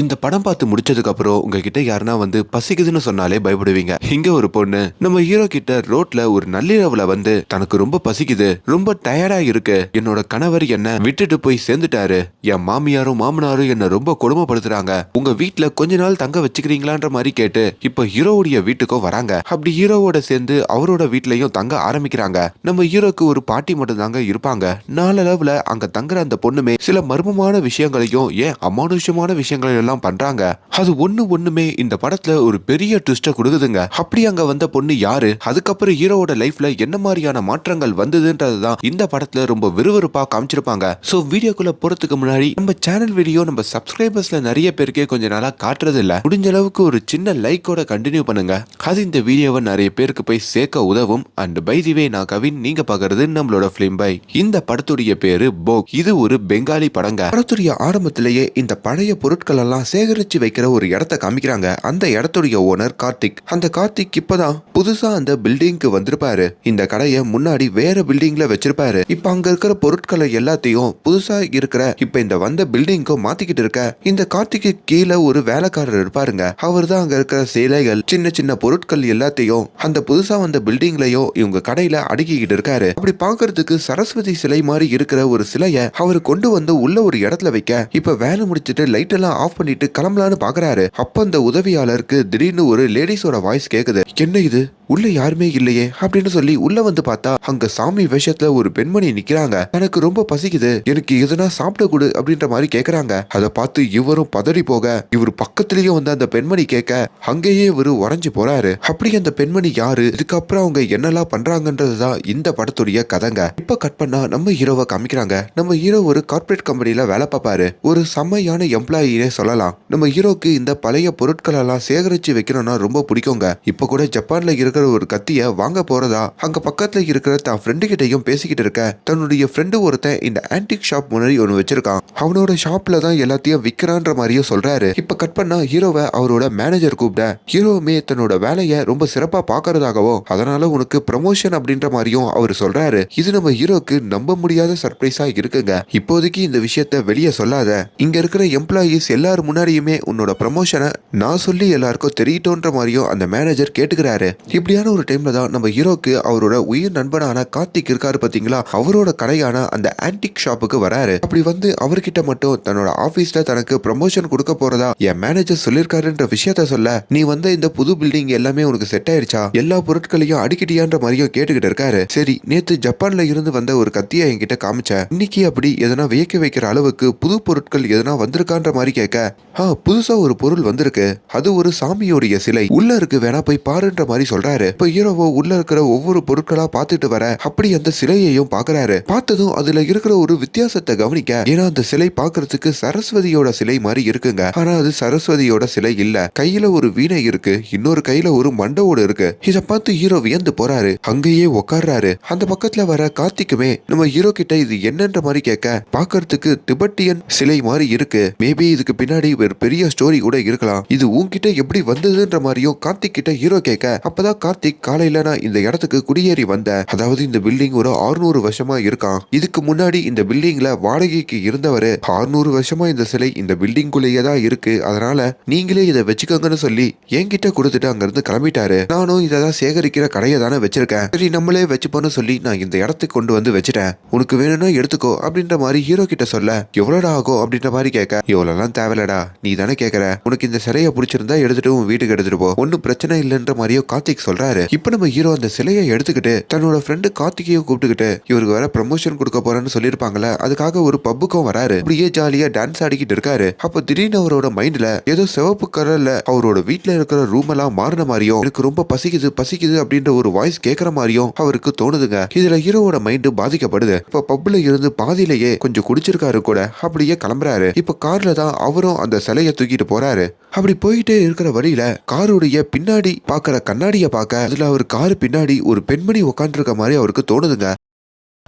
இந்த படம் பார்த்து முடிச்சதுக்கு அப்புறம் உங்ககிட்ட யாருன்னா வந்து பசிக்குதுன்னு சொன்னாலே பயப்படுவீங்க. இங்க ஒரு பொண்ணு நம்ம ஹீரோ கிட்ட ரோட்ல ஒரு நள்ளிரவுல வந்து தனக்கு ரொம்ப பசிக்குது ரொம்ப டயர்டா இருக்கு என்னோட கணவர் என்ன விட்டுட்டு போய் சேர்ந்துட்டாரு என் மாமியாரும் மாமனாரும் என்ன ரொம்ப கொடுமைப்படுத்துறாங்க உங்க வீட்டுல கொஞ்ச நாள் தங்க வச்சுக்கிறீங்களான்ற மாதிரி கேட்டு இப்ப ஹீரோவுடைய வீட்டுக்கும் வராங்க. அப்படி ஹீரோவோட சேர்ந்து அவரோட வீட்லயும் தங்க ஆரம்பிக்கிறாங்க. நம்ம ஹீரோக்கு ஒரு பாட்டி மட்டும் தாங்க இருப்பாங்க. நாளளவுல அங்க தங்குற அந்த பொண்ணுமே சில மர்மமான விஷயங்களையும் ஏன் அமானுஷ்யமான விஷயங்களையும் எல்லாம் பண்றாங்க. அது ஒண்ணு ஒண்ணுமே இந்த படத்துல ஒரு பெரிய ட்விஸ்ட கொடுக்குதுங்க. அப்படி அங்க வந்த பொண்ணு யாரு? அதுக்கப்புறம் ஹீரோவோட லைஃப்ல என்ன மாதிரியான மாற்றங்கள் வந்ததுன்றதுதான் இந்த படத்துல ரொம்ப விறுவிறுப்பா காமிச்சிருப்பாங்க. சோ வீடியோக்குள்ள போறதுக்கு முன்னாடி நம்ம சேனல் வீடியோ நம்ம சப்ஸ்கிரைபர்ஸ்ல நிறைய பேருக்கே கொஞ்ச நாளா காட்டுறது இல்ல முடிஞ்ச அளவுக்கு ஒரு சின்ன லைக்கோட கண்டினியூ பண்ணுங்க. அது இந்த வீடியோவை நிறைய பேருக்கு போய் சேர்க்க உதவும். அண்ட் பை திவே நான் கவின் நீங்க பாக்குறது நம்மளோட பிலிம் பை இந்த படத்துடைய பேரு போக் இது ஒரு பெங்காலி படங்க. படத்துடைய ஆரம்பத்திலேயே இந்த பழைய பொருட்கள் எல்லாம் சேகரிச்சு வைக்கிற ஒரு இடத்த காமிக்கிறாங்க. அந்த இடத்துடைய ஓனர் கார்த்திக். அந்த கார்த்திக் இப்பதான் புதுசா அந்த பில்டிங்க்கு வந்திருப்பாரு. இந்த கடையை முன்னாடி வேற பில்டிங்ல வச்சிருப்பாரு. இப்ப அங்க இருக்கிற பொருட்களை எல்லாத்தையும் புதுசா இருக்கிற இப்ப இந்த வந்த பில்டிங்க்கும் மாத்திக்கிட்டு இருக்க இந்த கார்த்திக்கு கீழே ஒரு வேலைக்காரர் இருப்பாருங்க. அவர் தான் அங்க இருக்கிற சிலைகள் சின்ன சின்ன பொருட்கள் எல்லாத்தையும் அந்த புதுசா வந்த பில்டிங்லயோ இவங்க கடையில அடுக்கிக்கிட்டு இருக்காரு. அப்படி பாக்குறதுக்கு சரஸ்வதி சிலை மாதிரி இருக்கிற ஒரு சிலைய அவர் கொண்டு வந்து உள்ள ஒரு இடத்துல வைக்க இப்ப வேலை முடிச்சிட்டு லைட் எல்லாம் ஆஃப் பண்ணிட்டு கிளம்பலான்னு பாக்குறாரு. அப்ப அந்த உதவியாளருக்கு திடீர்னு ஒரு லேடிஸோட வாய்ஸ் கேக்குது. என்ன இது? உள்ள யாருமே இல்லையே அப்படின்னு சொல்லி உள்ள வந்து பார்த்தா அங்க சாமி வேஷத்துல ஒரு பெண்மணி நிக்கிறாங்க. எனக்கு ரொம்ப பசிக்குது. எனக்கு எதுனா சாப்பிட கொடு அப்படின்ற மாதிரி கேக்குறாங்க. அதை பார்த்து இவரும் பதறி போக இவர் பக்கத்திலேயே வந்து அந்த பெண்மணி கேட்க அங்கேயே இவரு உறைஞ்சு போறாரு. அப்படி அந்த பெண்மணி யாரு? இதுக்கப்புறம் அவங்க என்னெல்லாம் பண்றாங்கன்றதுதான் இந்த படத்துடைய கதைங்க. இப்ப கட் பண்ணா நம்ம ஹீரோவை காமிக்கிறாங்க. நம்ம ஹீரோ ஒரு கார்ப்பரேட் கம்பெனில வேலை பார்ப்பாரு. ஒரு செம்மையான எம்ப்ளாயினே சொல்லலாம். நம்ம ஹீரோக்கு இந்த பழைய பொருட்கள் எல்லாம் சேகரிச்சு வைக்கணும்னா ரொம்ப பிடிக்குங்க. இப்ப கூட ஜப்பான்ல இருக்கிற ஒரு கத்திய வாங்க போறதா? அங்க பக்கத்துல இருக்கிற தன் ஃப்ரெண்டு கிட்டயும் பேசிக்கிட்டு இருக்க. தன்னுடைய ஃப்ரெண்டு ஒருத்தன் இந்த ஆன்டிக் ஷாப் முன்னாடி ஒன்று வச்சிருக்கான். அவனோட ஷாப்ல தான் எல்லாத்தையும் விற்கிறான்ற மாதிரியும் சொல்றாரு. இப்ப கட் பண்ணா ஹீரோவை அவரோட மேனேஜர் கூப்பிட. ஹீரோவுமே தன்னோட வேலையை ரொம்ப சிறப்பா பாக்குறதாகவும் அதனால உனக்கு ப்ரமோஷன் அப்படின்ற மாதிரியும் அவர் சொல்றாரு. இது நம்ம ஹீரோக்கு நம்ப முடியாத சர்ப்ரைஸா இருக்குங்க. இப்போதைக்கு இந்த விஷயத்த வெளியே சொல்லாத. இங்க இருக்கிற எம்ப்ளாயீஸ் எல்லாரும் முன்னாடியுமே உன்னோட ப்ரமோஷனை நான் சொல்லி எல்லாருக்கும் தெரியட்டோன்ற மாதிரியும் அந்த மேனேஜர் கேட்டுக்கிறாரு. இப்படியான ஒரு டைம்ல தான் நம்ம ஹீரோக்கு அவரோட உயிர் நண்பனான கார்த்திக் இருக்காரு பாத்தீங்களா? அவரோட கடையான அந்த ஆன்டிக் ஷாப்புக்கு வராரு. அப்படி வந்து அவர்கிட்ட மட்டும் தன்னோட ஆபீஸ்ல தனக்கு ப்ரமோஷன் கொடுக்க போறதா என் மேனேஜர் சொல்லியிருக்காருன்ற விஷயத்த சொல்ல நீ வந்த இந்த புது பில்டிங் எல்லாமே உனக்கு செட் ஆயிடுச்சா எல்லா பொருட்களையும் அடிக்கிட்டியான்ற மாதிரியும் கேட்டுக்கிட்டு இருக்காரு. சரி நேத்து ஜப்பான்ல இருந்து வந்த ஒரு கத்தியை என்கிட்ட காமிச்ச இன்னைக்கு அப்படி எதனா வியக்க வைக்கிற அளவுக்கு புது பொருட்கள் எதனா வந்திருக்கான்ற மாதிரி கேட்க ஆ புதுசா ஒரு பொருள் வந்திருக்கு. அது ஒரு சாமியோடைய சிலை. உள்ள இருக்கு வேணா போய் பாருன்ற மாதிரி சொல்றாரு. இப்ப ஹீரோவோ உள்ள இருக்கிற ஒவ்வொரு பொருட்களா பார்த்துட்டு வர. அப்படி அந்த சிலையையும் பாக்குறாரு பார்த்ததும் அதுல இருக்கிற ஒரு வித்தியாசத்தை கவனிக்க ஏன்னா அந்த சிலை பாக்குறதுக்கு சரஸ்வதியோட சிலை மாதிரி இருக்குங்க. ஆனா அது சரஸ்வதியோட சிலை இல்ல. கையில ஒரு வீணை இருக்கு. இன்னொரு கையில ஒரு மண்டவோடு இருக்கு. இத பார்த்து ஹீரோ வியந்து போறாரு. அங்கேயே உட்கார்றாரு அந்த பக்கத்துல வர கார்த்திக்குமே நம்ம ஹீரோ கிட்ட இது என்னன்ற மாதிரி கேட்க பாக்குறதுக்கு திபெட்டியன் சிலை மாதிரி இருக்கு. மேபி இதுக்கு பின்னாடி ஒரு பெரிய ஸ்டோரி கூட இருக்கலாம். இது உன்கிட்ட எப்படி வந்ததுன்ற மாதிரியும் கார்த்திக் கிட்ட ஹீரோ கேட்க அப்பதான் கார்த்திக் காலையில நான் இந்த இடத்துக்கு குடியேறி வந்தேன் அதாவது இந்த பில்டிங் ஒரு 600 வருஷமா இருக்கான். இதுக்கு முன்னாடி இந்த பில்டிங்ல வாடகைக்கு இருந்தவரு 600 வருஷமா இந்த சிலை இந்த பில்டிங்குள்ளேயே தான் இருக்கு. அதனால நீங்களே இதை வச்சுக்கோங்கன்னு சொல்லி என்கிட்ட கொடுத்துட்டு அங்கிருந்து கிளம்பிட்டாரு. நானும் இதை தான் சேகரிக்கிற கடையை தானே வச்சிருக்கேன். சரி நம்மளே வச்சுப்போன்னு சொல்லி நான் இந்த இடத்துக்கு கொண்டு வந்து வச்சுட்டேன். உனக்கு வேணும்னா எடுத்துக்கோ அப்படின்ற மாதிரி ஹீரோ கிட்ட சொல்ல எவ்வளோடா ஆகும்? அப்படின்ற மாதிரி கேட்க இவ்வளோலாம் தேவையில்லடா நீ தானே கேட்கற. உனக்கு இந்த சிலையை பிடிச்சிருந்தா எடுத்துட்டு உன் வீட்டுக்கு எடுத்துட்டு போ. ஒன்றும் பிரச்சனை இல்லைன்ற மாதிரியோ கார்த்திக் சொல்றாரு. இப்போ நம்ம ஹீரோ அந்த சிலையை எடுத்துக்கிட்டு தன்னோட ஃப்ரெண்டு கார்த்திகையும் கூப்பிட்டுக்கிட்டு இவருக்கு வேற ப்ரமோஷன் கொடுக்க போறேன்னு சொல்லியிருப்பாங்கல்ல அதுக்காக ஒரு பப்புக்கும் வராரு. அப்படியே ஜாலியா டான்ஸ் ஆடிக்கிட்டு இருக்காரு. அப்போ திடீர்னு அவரோட மைண்ட்ல ஏதோ சிவப்பு கலர்ல அவரோட வீட்ல இருக்கிற ரூம் எல்லாம் மாறின மாதிரியும் எனக்கு ரொம்ப பசிக்குது பசிக்குது அப்படின்ற ஒரு வாய்ஸ் கேட்கற மாதிரியும் அவருக்கு தோணுதுங்க. இதுல ஹீரோவோட மைண்டு பாதிக்கப்படுது. இப்ப பப்ல இருந்து பாதியிலேயே கொஞ்சம் குடிச்சிருக்காரு கூட. அப்படியே கிளம்புறாரு. இப்ப கார்ல தான் அவரும் அந்த சிலையை தூக்கிட்டு போறாரு. அப்படி போயிட்டே இருக்கிற வழியில காருடைய பின்னாடி பாக்குற கண்ணாடிய பார்க்க. அதுல அவர் காரு பின்னாடி ஒரு பெண்மணி உட்காந்துருக்க மாதிரி அவருக்கு தோணுதுங்க.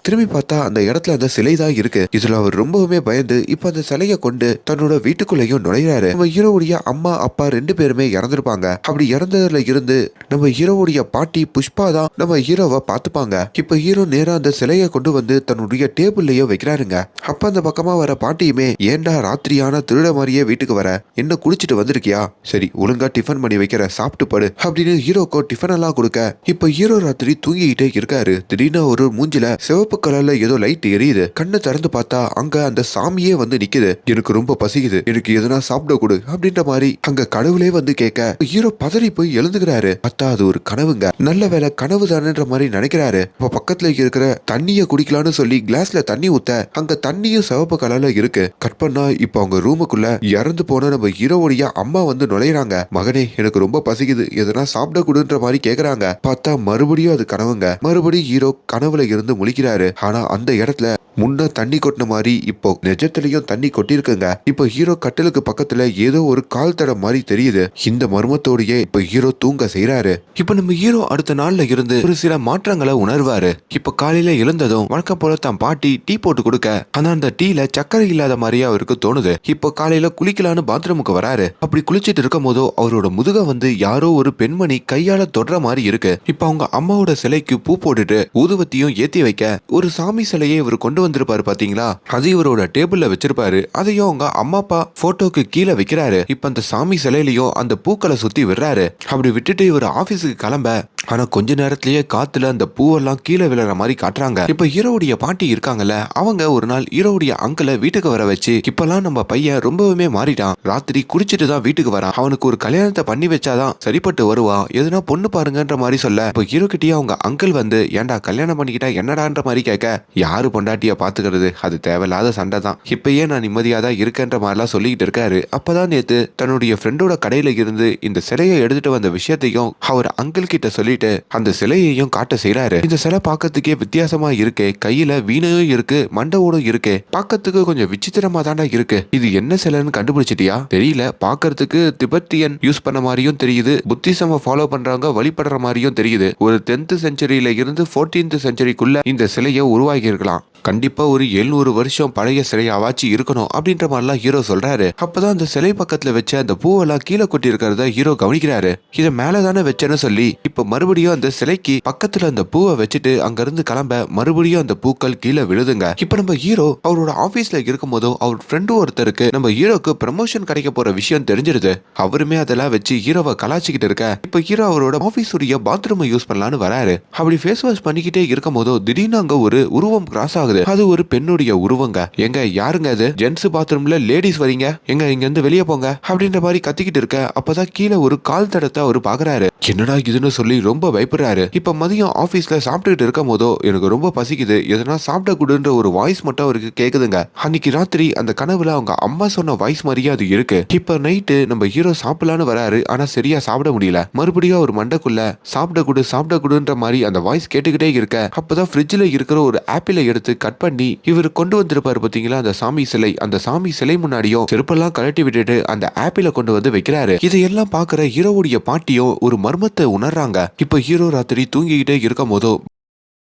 திரும்பி பார்த்தா அந்த இடத்துல அந்த சிலை தான் இருக்கு. இதுல அவர் ரொம்பவுமே பயந்து இப்ப அந்த சிலையை கொண்டு தன்னோட வீட்டுக்குள்ளேயும் நுழையிறாரு. நம்ம ஹீரோவுடைய அம்மா அப்பா ரெண்டு பேருமே இறந்துருப்பாங்க. அப்படி இறந்ததுல இருந்து நம்ம ஹீரோவுடைய பாட்டி புஷ்பா தான் நம்ம ஹீரோவை பார்த்துப்பாங்க. இப்ப ஹீரோ நேரா அந்த சிலையை கொண்டு வந்து தன்னுடைய டேபிள்லயே வைக்கிறாருங்க. அப்ப அந்த பக்கமா வர பாட்டியுமே ஏன்டா ராத்திரியான திருட மாதிரியே வீட்டுக்கு வர? என்ன குளிச்சுட்டு வந்திருக்கியா? சரி ஒழுங்கா டிஃபன் பண்ணி வைக்கிற சாப்பிட்டு படு அப்படின்னு ஹீரோக்கோ டிஃபன் எல்லாம் கொடுக்க இப்ப ஹீரோ ராத்திரி தூங்கிக்கிட்டே இருக்காரு. திடீர்னு ஒரு மூஞ்சில சிவப்பு கலர்ல ஏதோ லைட் எரியுது. கண்ணை திறந்து பார்த்தா அங்க அந்த சாமியே வந்து நிக்குது. எனக்கு ரொம்ப பசிக்குது. எனக்கு எதனா சாப்பிட கொடு அப்படின்ற மாதிரி அங்க கடவுளே வந்து கேட்க ஹீரோ பதறி போய் எழுந்துக்கிறாரு. பார்த்தா அது ஒரு கனவுங்க. நல்ல வேலை கனவு தானேன்ற மாதிரி நினைக்கிறாரு. இப்ப பக்கத்துல இருக்கிற தண்ணிய குடிக்கலாம்னு சொல்லி கிளாஸ்ல தண்ணி ஊத்த அங்க தண்ணியும் சிவப்பு கலர்ல இருக்கு. கட் பண்ணா இப்ப அவங்க ரூமுக்குள்ள இறந்து போன நம்ம ஹீரோவுடைய அம்மா வந்து நுழையிறாங்க. மகனே எனக்கு ரொம்ப பசிக்குது. எதனா சாப்பிட கொடுன்ற மாதிரி கேக்குறாங்க. பார்த்தா மறுபடியும் அது கனவுங்க. மறுபடியும் ஹீரோ கனவுல இருந்து முழிக்கிறாரு. ஆனா அந்த இடத்துல முன்ன தண்ணி கொட்டின மாதிரி இப்போ நிஜத்திலையும் தண்ணி கொட்டிருக்குங்க. இப்போ ஹீரோ கட்டிலுக்கு பக்கத்துல ஏதோ ஒரு கால் தடம் மாதிரி தெரியுது. இந்த மர்மத்தோடயே இப்போ ஹீரோ தூங்க செய்யறாரு இப்ப நம்ம ஹீரோ அடுத்த நாள்ல இருந்து ஒரு சில மாற்றங்களை உணர்வாரு. இப்ப காலையில எழுந்ததும் வழக்கம் போல தான் பாட்டி டீ போட்டு கொடுக்க. ஆனா அந்த டீல சக்கரை இல்லாத மாதிரியே அவருக்கு தோணுது. இப்ப காலையில குளிக்கலான்னு பாத்ரூமுக்கு வராரு. அப்படி குளிச்சிட்டு இருக்கும் போதோ அவரோட முதுக வந்து யாரோ ஒரு பெண்மணி கையால தொடர மாதிரி இருக்கு. இப்ப அவங்க அம்மாவோட சிலைக்கு பூ போட்டுட்டு ஊதுவத்தியும் ஏத்தி வைக்க ஒரு சாமி சிலையை இவர் கொண்டு வந்திருப்பாரு பாத்தீங்களா? அது இவரோட டேபிள்ல வச்சிருப்பாரு. அதையும் அவங்க அம்மா அப்பா போட்டோக்கு கீழே வைக்கிறாரு. இப்ப அந்த சாமி சிலையிலையும் அந்த பூக்களை சுத்தி விடுறாரு. அப்படி விட்டுட்டு இவர் ஆபீஸுக்கு கிளம்ப ஆனா கொஞ்ச நேரத்திலேயே காத்துல அந்த பூவெல்லாம் கீழே விழுற மாதிரி காட்டுறாங்க. இப்ப ஹீரோவுடைய பாட்டி இருக்காங்கல்ல அவங்க ஒரு நாள் ஹீரோவுடைய அங்கிளை வீட்டுக்கு வர வச்சு இப்பெல்லாம் நம்ம பையன் ரொம்பவுமே மாறிட்டான். ராத்திரி குடிச்சிட்டு தான் வீட்டுக்கு வரான். அவனுக்கு ஒரு கல்யாணத்தை பண்ணி வச்சாதான் சரிப்பட்டு வருவா. எதுனா பொண்ணு பாருங்கன்ற மாதிரி சொல்ல இப்போ ஹீரோ கிட்டயே அவங்க அங்கிள் வந்து ஏன்டா கல்யாணம் பண்ணிக்கிட்டா என்னடான்ற மாதிரி கேட்க யாரு பொண்டாட்டிய பாத்துக்கிறது அது தேவையில்லாத சண்டை தான். இப்பயே நான் நிம்மதியா தான் இருக்கேன்ற மாதிரிலாம் சொல்லிக்கிட்டு இருக்காரு. அப்பதான் நேத்து தன்னுடைய ஃப்ரெண்டோட கடையில இருந்து இந்த சிலையை எடுத்துட்டு வந்த விஷயத்தையும் அவர் அங்கிள் கிட்ட சொல்லிட்டு அந்த சிலையையும் காட்ட செய்யறாரு இந்த சிலை பார்க்கறதுக்கே வித்தியாசமா இருக்கே. கையில வீணையும் இருக்கு மண்டவோடும் இருக்கு. பார்க்கறதுக்கு கொஞ்சம் விசித்திரமா தாண்டா இருக்கு. இது என்ன சிலைன்னு கண்டுபிடிச்சிட்டியா? தெரியல. பார்க்கறதுக்கு திபெத்தியன் யூஸ் பண்ண மாதிரியும் தெரியுது. புத்திசம ஃபாலோ பண்றவங்க வழிபடுற மாதிரியும் தெரியுது. ஒரு டென்த் செஞ்சுரியில இருந்து ஃபோர்டீன்த் செஞ்சுரிக்குள்ள இந்த சிலையை உருவாக்கி இருக்கலாம் கண்டிப்பா ஒரு எழுநூறு வருஷம் பழைய சிலையாவாச்சு இருக்கணும் அப்படின்ற மாதிரிலாம் ஹீரோ சொல்றாரு. அப்பதான் அந்த சிலை பக்கத்துல வச்ச அந்த பூவெல்லாம் கீழே கொட்டி இருக்கிறத ஹீரோ கவனிக்கிறாரு. இதை மேலதானே வச்சேன்னு சொல்லி இப்ப மறுபடியும் அந்த சிலைக்கு பக்கத்துல அந்த பூவை வச்சுட்டு அங்கிருந்து கிளம்ப மறுபடியும் அந்த பூக்கள் கீழே விழுதுங்க. இப்ப நம்ம ஹீரோ அவரோட ஆபீஸ்ல இருக்கும் போதோ அவர் ஃப்ரெண்டு ஒருத்தருக்கு நம்ம ஹீரோக்கு ப்ரமோஷன் கிடைக்க போற விஷயம் தெரிஞ்சிருது. அவருமே அதெல்லாம் வச்சு ஹீரோவை கலாச்சிக்கிட்டு இருக்க. இப்ப ஹீரோ அவரோட ஆபீஸ் உடைய பாத்ரூமை யூஸ் பண்ணலான்னு வராரு. அப்படி ஃபேஸ் வாஷ் பண்ணிக்கிட்டே இருக்கும் போதோ திடீர்னு அங்க ஒரு உருவம் கிராஸ் ஆகுது அது ஒரு பெண்ணுடைய உருவங்க. எங்க யாருங்க அது? ஜென்ஸ் பாத்ரூம்ல லேடிஸ் வரீங்க? எங்க இங்க இருந்து வெளியே போங்க. அப்படின்ற மாதிரி கத்திக்கிட்டு இருக்க. அப்பதான் கீழே ஒரு கால் தடத்தை அவர் பாக்குறாரு. என்னடா இதுன்னு சொல்லி ரொம்ப பயப்படுறாரு. இப்ப மதியம் ஆபீஸ்ல சாப்பிட்டுட்டு இருக்கும் போதோ எனக்கு ரொம்ப பசிக்குது. எதனா சாப்பிட கூடுன்ற ஒரு வாய்ஸ் மட்டும் அவருக்கு கேக்குதுங்க. அன்னைக்கு ராத்திரி அந்த கனவுல அவங்க அம்மா சொன்ன வாய்ஸ் மாதிரியே அது இருக்கு. இப்ப நைட்டு நம்ம ஹீரோ சாப்பிடலான்னு வராரு. ஆனா சரியா சாப்பிட முடியல. மறுபடியும் அவர் மண்டக்குள்ள சாப்பிட கூடு சாப்பிட கூடுன்ற மாதிரி அந்த வாய்ஸ் கேட்டுக்கிட்டே இருக்க. அப்பதான் ஃப்ரிட்ஜ்ல இருக்கிற ஒரு ஆப்பிளை எடுத்து கட் பண்ணி இவர் கொண்டு வந்திருப்பாரு பாத்தீங்களா? அந்த சாமி சிலை. அந்த சாமி சிலை முன்னாடியும் செருப்பெல்லாம் கழட்டி விட்டுட்டு அந்த ஆப்பிள கொண்டு வந்து வைக்கிறாரு. இதையெல்லாம் பாக்குற ஹீரோவுடைய பாட்டியும் ஒரு மர்மத்தை உணர்றாங்க. இப்ப ஹீரோ ராத்திரி தூங்கிக்கிட்டே இருக்கும் போதோ